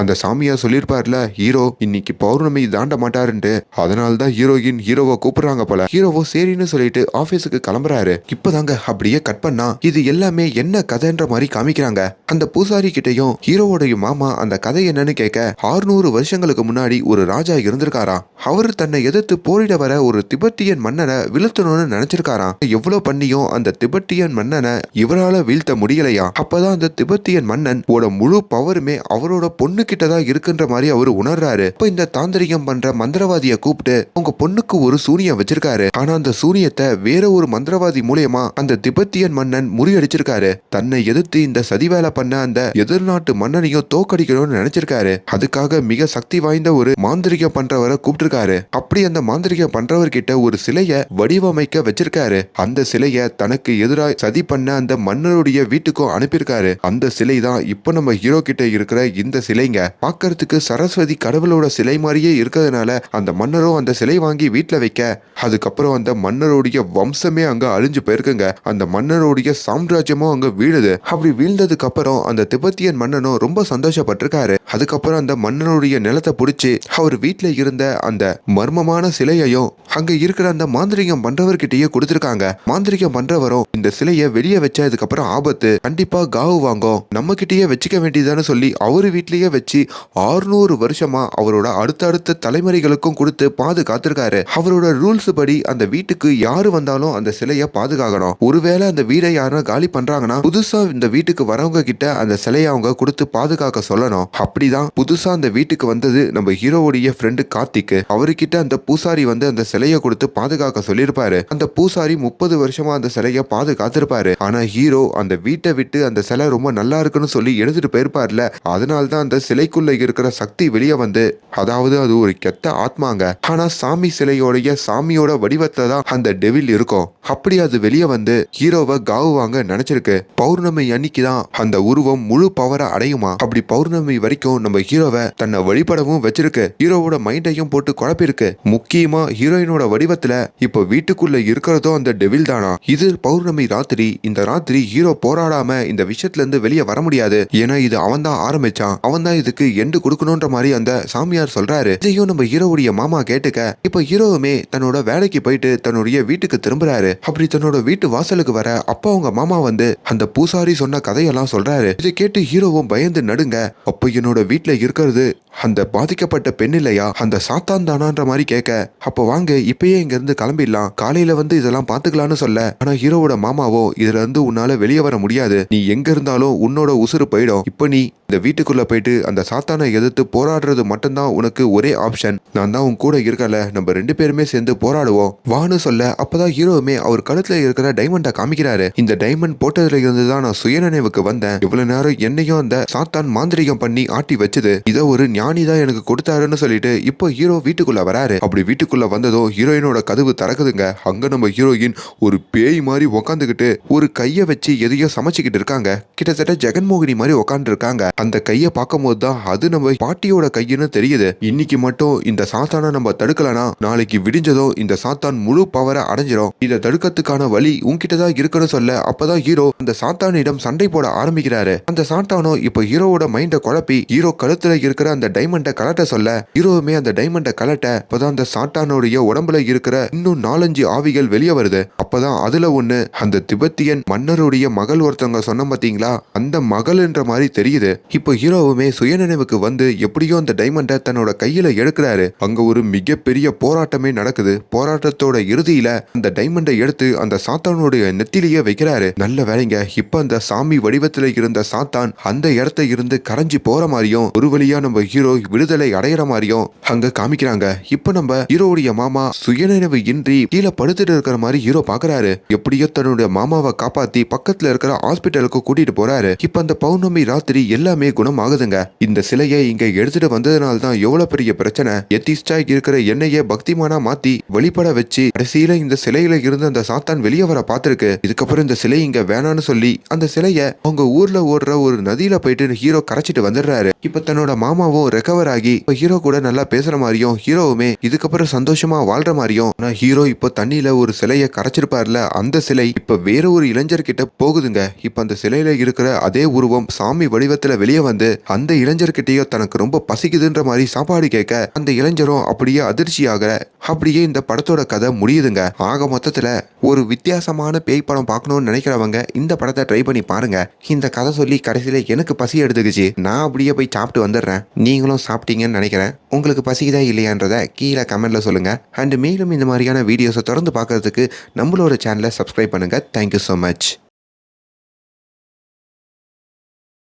அந்த சாமியா சொல்லியிருப்பார்ல ஹீரோ இன்னைக்கு பௌர்ணமி தாண்ட மாட்டாருன்ட்டு. அதனால தான் ஹீரோயின் ஹீரோவை கூப்பிடுறாங்க போல. ஹீரோவோ சரின்னு சொல்லிட்டு ஆபீஸுக்கு கிளம்புறாரு. இப்பதாங்க அப்படியே கட் பண்ணா இது எல்லாமே என்ன கதைன்ற மாதிரி காமிக்கிறாங்க. அந்த பூசாரி கிட்டையும் ஹீரோவோடைய மாமா அந்த கதை என்னன்னு கேட்க 600 வருஷங்களுக்கு முன்னாடி ஒரு ராஜா இருந்திருக்காராம். அவர் தன்னை எதிர்த்து போரிட வர ஒரு திபெத்தியன் மன்னனை வீழ்த்தணும்னு நினைச்சிருக்காராம். எவ்வளவு பண்ணியும் அந்த திபெத்தியன் மன்னனை இவரால வீழ்த்த முடியலையா அப்பதான் அந்த திபெத்தியன் மன்னன் ஓட முழு பவருமே அவரோட பொண்ணு கிட்ட தான் இருக்குன்ற மாதிரி அவர் உணர்றாரு. இப்ப இந்த தாந்திரிகம் பண்ற மந்திரவாதிய கூப்பிட்டு உங்க பொண்ணுக்கு ஒரு சூனியம் வச்சிருக்காரு. ஆனா அந்த சூனியத்தை வேற ஒரு மந்திரவாதி மூலியமா அந்த திபெத்தியன் மன்னன் முறியடிச்சிருக்காரு. தன்னை எதிர்த்து இந்த சதி வேலை பண்ண அந்த எதிர்நாட்டு மன்னனையும் தோக்கடிக்கணும்னு நினைச்சிருக்காரு. அதுக்காக மிக சக்தி வாய்ந்த ஒரு மாந்திரிகம் பண்றவரை கூப்பிட்டிருக்காரு. அப்படி அந்த மாந்திரிகம் பண்றவர்கிட்ட ஒரு சிலைய வடிவமைக்க வச்சிருக்காரு. அந்த சிலைய தனக்கு எதிராக சதி பண்ண அந்த மன்னருடைய வீட்டுக்கும் அனுப்பியிருக்காரு. அந்த சிலை தான் இப்போ நம்ம ஹீரோ கிட்ட இருக்கிற இந்த சிலைங்க. பார்க்கறதுக்கு சரஸ்வதி கடவுளோட சிலை மாதிரியே இருக்கிறதுனால அந்த மன்னரும் அந்த சிலை வாங்கி வீட்டில் வைக்க அதுக்கப்புறம் அந்த மன்னருடைய வம்சமே அங்க அழிஞ்சு போயிருக்குங்க. அந்த மன்னருடைய சாம்ராஜ்யமும் அங்க வீழுது. அப்படி வீழ்ந்ததுக்கு அப்புறம் அந்த திபெத்தியன் மன்னனும் ரொம்ப சந்தோஷப்பட்டிருக்காரு. அதுக்கப்புறம் அந்த மன்னனுடைய நிலத்தை பிடிச்சி அவர் வீட்டில் இருந்த அந்த மர்மமான சிலையையும் அங்க இருக்கிற அந்த மாந்திரிகம் பண்றவர்கிட்டயே கொடுத்துருக்காங்க. மாந்திரிகம் பண்றவரும் இந்த சிலையை வெளியே வச்சதுக்கப்புறம் ஆபத்து. கண்டிப்பா காவு வாங்கும். நம்ம கிட்டயே வச்சுக்க வேண்டியதான்னு சொல்லி அவரு வீட்லயே வச்சு 600 வருஷமா அவரோட அடுத்தடுத்த தலைமுறைகளுக்கும் கொடுத்து பாதுகாத்திருக்காரு. அவரோட ரூல்ஸ் படி அந்த வீட்டுக்கு யாரு வந்தாலும் அந்த சிலையை பாதுகாக்கணும். ஒருவேளை அந்த வீடை யாரும் காலி பண்றாங்கன்னா புதுசா இந்த வீட்டுக்கு வரவங்க கிட்ட அந்த சிலையை அவங்க கொடுத்து பாதுகாக்க சொல்லணும். அப்படிதான் புதுசா அந்த வீட்டுக்கு வந்தது நம்ம ஹீரோவுடைய ஃப்ரெண்டு கார்த்திக் அவர்கிட்ட அந்த பூசாரி வந்து அந்த சிலையை கொடுத்து பாதுகாக்க சொல்லியிருப்பாரு. அந்த பூசாரி முப்பது வருஷமா அந்த சிலையை பாதுகாத்திருப்பாரு. ஆனா ஹீரோ அந்த வீட்டை விட்டு அந்த சிலை ரொம்ப நல்லா இருக்குன்னு சொல்லி எடுத்துட்டு போயிருப்பார்ல அதனால தான் அந்த சிலைக்குள்ள இருக்கிற சக்தி வெளியே வந்து அதாவது அது ஒரு கெத்த ஆத்மாங்க. ஆனா சாமி சிலையோடைய சாமியோட வடிவத்துல தான் அந்த டெவில் இருக்கும். அப்படி அது வெளியே வந்து ஹீரோவை காவுவாங்க நினைச்சிருக்கு. பௌர்ணமி அன்னைக்கு தான் அந்த உருவம் முழு பவரை அடையுமா? அப்படி பௌர்ணமி வரைக்கும் நம்ம ஹீரோவை தன்னை வழிபடவும் வச்சிருக்கு. ஹீரோவோட மைண்டையும் போட்டு குழப்பிருக்கு முக்கியமா ஹீரோயினோட வடிவத்துல இப்போ வீட்டுக்குள்ள இருக்கிறதும் அந்த டெவில் தானா? இது பௌர்ணமி ராத்திரி. இந்த ராத்திரி ஹீரோ போராடாம இந்த விஷயத்துல இருந்து வெளியே வர முடியாது. ஏன்னா இது அவன் தான் ஆரம்பிச்சான். அவன் தான் தான் இதுக்கு எண்டு கொடுக்கணுன்ற மாதிரி அந்த சாமியார் சொல்றாரு. இதையும் நம்ம ஹீரோவுடைய மாமா கேட்டுக்க இப்போ ஹீரோவுமே தன்னோட வேலைக்கு போயிட்டு தன்னுடைய வீட்டுக்கு திரும்புறாரு. அப்படி தன்னோட வீட்டு வாசலுக்கு வர அப்போ அவங்க மாமா வந்து அந்த பூசாரி சொன்ன கதையெல்லாம் சொல்றாரு. இதை கேட்டு ஹீரோவும் பயந்து நடுங்க அப்போ என்னோட வீட்டுல இருக்கிறது அந்த பாதிக்கப்பட்ட பெண் இல்லையா? அந்த சாத்தான் தானான்ற மாதிரி கேட்க அப்போ வாங்க இப்பயே இங்க இருந்து கிளம்பிடலாம். காலையில வந்து இதெல்லாம் பாத்துக்கலாம்னு சொல்ல. ஆனா ஹீரோவோட மாமாவோ இதுல இருந்து உன்னால வெளியே வர முடியாது. நீ எங்க இருந்தாலும் உன்னோட உசுறு போயிடும். இப்போ நீ இந்த வீட்டுக்குள்ள போயிட்டு அந்த சாத்தானை எதிர்த்து போராடுறது மட்டும்தான் உனக்கு ஒரே ஆப்ஷன் நான் தான் உன் கூட இருக்கல நம்ம ரெண்டு பேருமே சேர்ந்து போராடுவோம். வான்னு சொல்ல அப்பதான் ஹீரோவுமே அவர் கழுத்துல இருக்கிற டைமண்டை காமிக்கிறாரு. இந்த டைமண்ட் போட்டதுல இருந்து தான் நான் சுயநினைவுக்கு வந்தேன். இவ்வளவு நேரம் என்னையும் அந்த சாத்தான் மாந்திரிகம் பண்ணி ஆட்டி வச்சது. இதை ஒரு ஞானி தான் எனக்கு கொடுத்தாருன்னு சொல்லிட்டு இப்போ ஹீரோ வீட்டுக்குள்ள வராரு. அப்படி வீட்டுக்குள்ள வந்ததும் ஹீரோயினோட கதவு திறக்குதுங்க. அங்க நம்ம ஹீரோயின் ஒரு பேய் மாதிரி உக்காந்துக்கிட்டு ஒரு கையை வச்சு எதையோ சமைச்சுக்கிட்டு இருக்காங்க. கிட்டத்தட்ட ஜெகன்மோகினி மாதிரி உக்காந்துருக்காங்க. அந்த கையை பார்க்கும்போது தான் அது நம்ம பாட்டியோட கையின்னு தெரியுது. இன்னைக்கு மட்டும் இந்த சாத்தானை நம்ம தடுக்கலனா நாளைக்கு விடிஞ்சதும் இந்த சாத்தான் முழு பவரை அடைஞ்சிரும். இதை தடுக்கிறதுக்கான வழி உன்கிட்ட தான் இருக்குன்னு சொல்ல அப்பதான் ஹீரோ அந்த சாத்தானிடம் சண்டை போட ஆரம்பிக்கிறாரு. அந்த சாத்தானோ இப்போ ஹீரோவோட மைண்டை குழப்பி ஹீரோ கழுத்துல இருக்கிற அந்த டைமண்டை கலட்ட சொல்ல ஹீரோவுமே அந்த டைமண்டை கலட்ட அப்பதான் அந்த சாத்தானுடைய உடம்புல இருக்கிற இன்னும் நாலஞ்சு ஆவிகள் வெளியே வருது. அப்பதான் அதுல ஒண்ணு அந்த திபெத்தியன் மன்னருடைய மகள் ஒருத்தவங்க சொன்ன பாத்தீங்களா? அந்த மகள்ன்ற மாதிரி தெரியுது. இப்போ ஹீரோவுமே சுயநினைவுக்கு வந்து எப்படியோ அந்த டைமண்டை தன்னோட கையில எடுக்கிறாரு. அங்க ஒரு மிகப்பெரிய போராட்டமே நடக்குது. போராட்டத்தோட இறுதியில அந்த டைமண்டை எடுத்து அந்த சாத்தானுடைய நெத்திலேயே வைக்கிறாரு. நல்ல வேலைங்க இப்ப அந்த சாமி வடிவத்துல இருந்த சாத்தான் அந்த இடத்த இருந்து கரைஞ்சி போற மாதிரியும் ஒரு வழியா நம்ம ஹீரோ விடுதலை அடையிற மாதிரியும் அங்க காமிக்கிறாங்க. இப்ப நம்ம ஹீரோவுடைய மாமா சுயநினைவு இன்றி கீழே படுத்துட்டு இருக்கிற மாதிரி ஹீரோ பாக்குறாரு. எப்படியோ தன்னுடைய மாமாவை காப்பாத்தி பக்கத்துல இருக்கிற ஹாஸ்பிட்டலுக்கு கூட்டிட்டு போறாரு. இப்ப அந்த பௌர்ணமி ராத்திரி எல்லா எல்லாமே குணமாகுதுங்க. இந்த சிலையை இங்க எடுத்துட்டு வந்ததுனால தான் எவ்வளவு பெரிய பிரச்சனை. எத்திஸ்டா இருக்கிற என்னையே பக்திமானா மாத்தி வெளிப்பட வச்சு கடைசியில இந்த சிலையில இருந்து அந்த சாத்தான் வெளியே வர பாத்துருக்கு இதுக்கப்புறம் இந்த சிலை இங்க வேணான்னு சொல்லி அந்த சிலைய அவங்க ஊர்ல ஓடுற ஒரு நதியில போயிட்டு ஹீரோ கரைச்சிட்டு வந்துடுறாரு. இப்ப தன்னோட மாமாவும் ரெக்கவர் ஆகி இப்ப ஹீரோ கூட நல்லா பேசுற மாதிரியும் ஹீரோவுமே இதுக்கப்புறம் சந்தோஷமா வாழ்ற மாதிரியும் ஆனா ஹீரோ இப்போ தண்ணியில ஒரு சிலையை கரைச்சிருப்பார்ல அந்த சிலை இப்ப வேற ஒரு இளைஞர்கிட்ட போகுதுங்க. இப்ப அந்த சிலையில இருக்கிற அதே உருவம் சாமி வடிவத்துல வெளியே வந்து அந்த இளைஞர்கிட்டயோ தனக்கு ரொம்ப பசிக்குதுன்ற மாதிரி சாப்பாடு கேட்க அந்த இளைஞரும் அப்படியே அதிர்ச்சி ஆகிற அப்படியே இந்த படத்தோட கதை முடியுதுங்க. ஆக மொத்தத்துல ஒரு வித்தியாசமான பேய் படம் பார்க்கணும்னு நினைக்கிறவங்க இந்த படத்தை ட்ரை பண்ணி பாருங்க. இந்த கதை சொல்லி கடைசியில எனக்கு பசி எடுத்துக்கிச்சு. நான் அப்படியே போய் சாப்பிட்டு வந்துடுறேன். நீங்களும் சாப்பிட்டீங்கன்னு நினைக்கிறேன். உங்களுக்கு பசிக்குதா இல்லையான்றதை கீழே கமெண்ட்ல சொல்லுங்க. அண்ட் மேலும் இந்த மாதிரியான வீடியோஸை தொடர்ந்து பார்க்கறதுக்கு நம்மளோட சேனலை சப்ஸ்கிரைப் பண்ணுங்க. Thank you so much